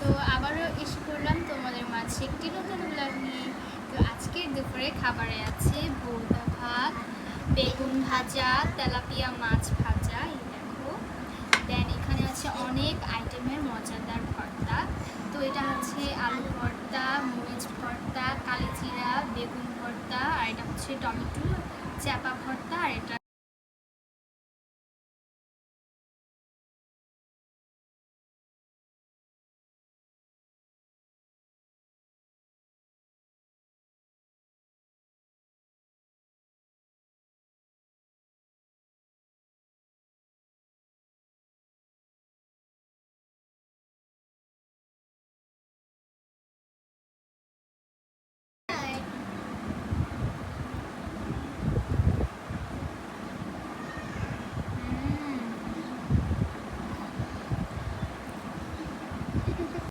তো আবারও এসে করলাম তোমাদের মাঝে একটি নতুন ব্লগ নিয়ে। তো আজকের দুপুরে খাবারে আছে বৌদা ভাত, বেগুন ভাজা, তেলাপিয়া মাছ ভাজা, এই দেখো। দেন এখানে আছে অনেক আইটেমের মজাদার ভর্তা। তো এটা হচ্ছে আলু ভর্তা, মরিচ ভর্তা, কালিজিরা, বেগুন ভর্তা, আর এটা হচ্ছে টমেটো চাপা